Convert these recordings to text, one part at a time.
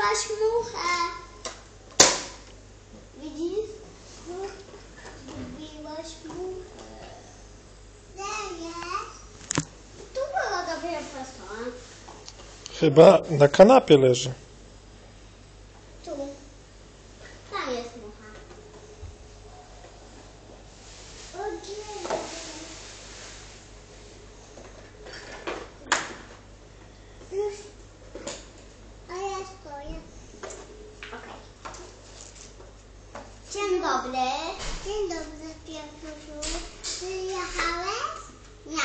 Zgubiłaś muchę. Widzisz? Zgubiłaś muchę. Jest? Tu była dopiero prosto. Chyba na kanapie leży. Tu. Tam jest mucha. O nie. Już. A ja stoję. Okej. Dzień dobry. Dzień dobry, Piotrusiu. Przyjechałeś? Nie.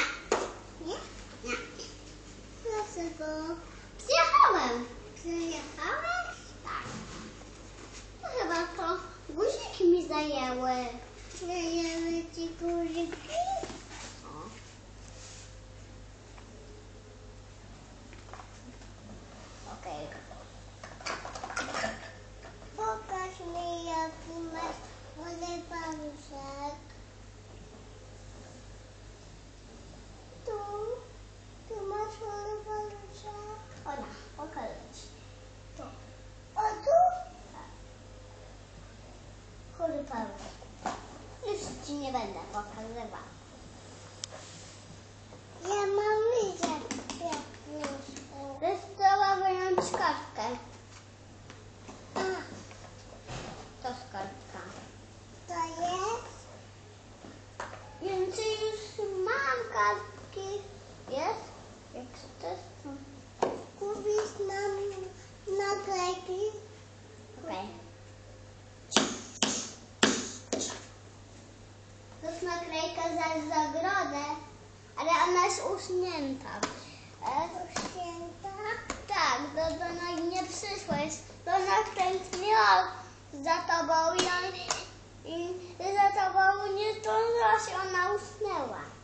Nie? Nie. Dlaczego? Przyjechałem. Przyjechałeś? Tak. No chyba to guziki mi zajęły. Zajęły ci guziki? O. Okej. Pokaż mi jaki masz wolny paluszek. Tu. Tu masz wolny paluszek. Ona, pokażę ci. Tu. O tu? Tak. Chory paluszek. Już ci nie będę pokazywał. Ja mam widzieć jak już. Trzeba wyjąć kartkę. A, to z kartka. To jest? Więcej już kartki. Jest? Jak chcesz, to... Kupisz nam naklejki? Okej. To jest naklejka za zagrodę, ale ona jest uśnięta. E? Uśnięta? Tak, do, do nas nie przyszłeś. Do nas tęskniła za tobą i, i za tobą nie zdążyła się, ona usnęła.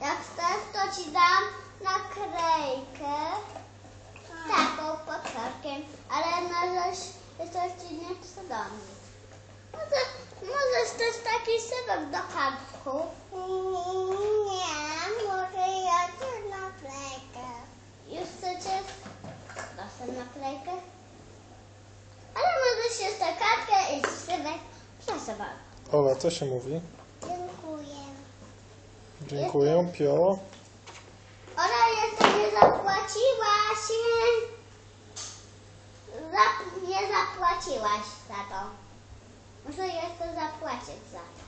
Jak chcesz, to ci dam naklejkę taką pod karkiem, ale na razie coś ci nie chce dać. Może, możesz też taki sypek do kartku. Nie, może ja chcę naklejkę. Już chcecie? Proszę naklejkę. Ale możesz jeszcze kartkę i sypek. Proszę bardzo. Ola, co się mówi? Dziękuję. Pio. Ola, jeszcze nie zapłaciłaś. Zap, nie zapłaciłaś za to. Muszę jeszcze zapłacić za to.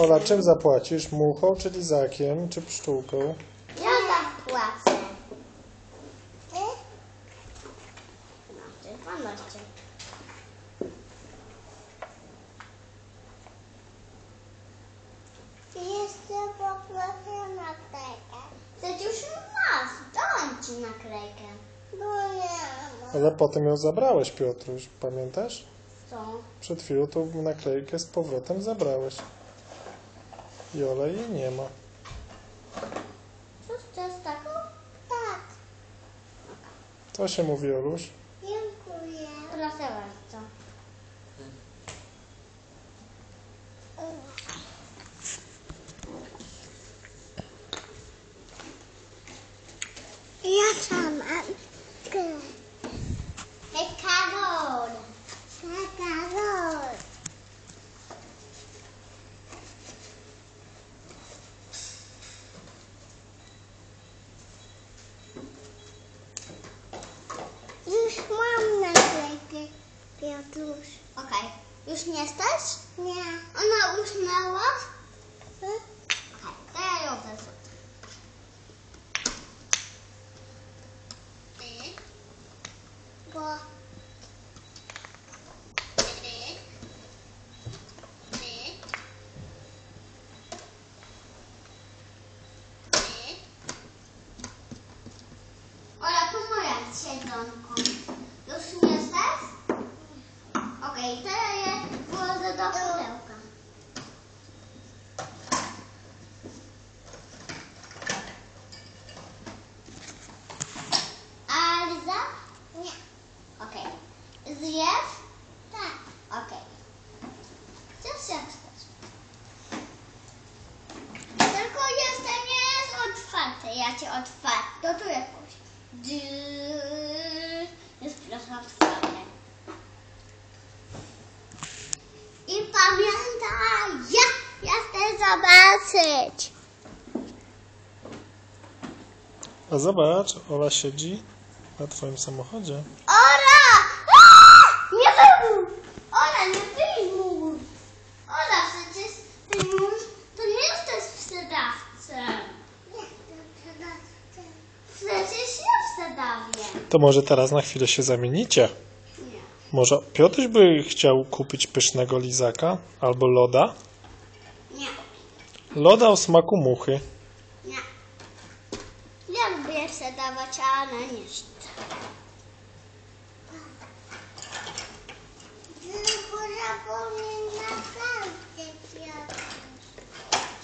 Ola, czym zapłacisz? Muchą, czy lizakiem, czy pszczółką? Ja zapłacę. Ty? No, ty dwanaście. Jeszcze poproszę naklejkę. Przecież już masz. Dałam ci naklejkę. No nie. Ale potem ją zabrałeś, Piotruś. Pamiętasz? Co? Przed chwilą tą naklejkę z powrotem zabrałeś. I Ola jej nie ma. Cóż, to jest taką? Tak. Co się mówi, Oluś? Dziękuję. Proszę bardzo. Piotruś. Okej. Już nie jesteś? Nie. Ona usnęła? Okej, to ja ją wezmę. Bo... Ola, tu moja siedzonko. Już nie jesteś? Okej, teraz je włożę do pudełka. A Liza? Nie. Okej. Zjesz? Tak. Okej. Chcesz jak chcesz. Tylko jeszcze nie jest otwarte. Ja cię otwarę. To tu jakoś. Jest proszę otwarte. I pamiętaj, ja, ja chcę zobaczyć. A zobacz, Ola siedzi na twoim samochodzie. Ola! Aaa! Nie wyjmuj! Ola, nie wyjmuj! Ola, przecież ty mąż, to nie jesteś sprzedawcem. Przecież ja sprzedawię. To może teraz na chwilę się zamienicie? Nie. Może Piotr by chciał kupić pysznego lizaka albo loda? Nie. Loda o smaku muchy. Nie. Ja lubię sprzedawać, a ona nie chce.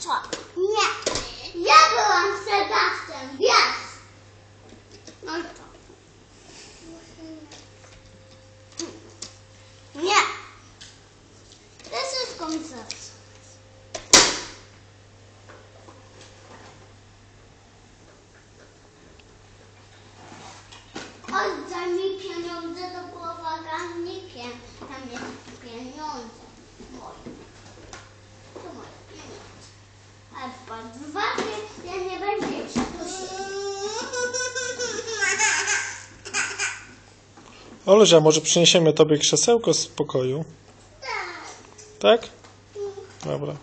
Co? Nie. Ja byłam sprzedawcem, wiesz? No i co? Nie. To jest wszystko mi zaraz. Oddaj mi pieniądze do bagażnikiem. Tam jest pieniądze moje. To moje pieniądze. A wpadł waty, ja nie będę Olża, może przyniesiemy tobie krzesełko z pokoju? Tak. Tak? Dobra.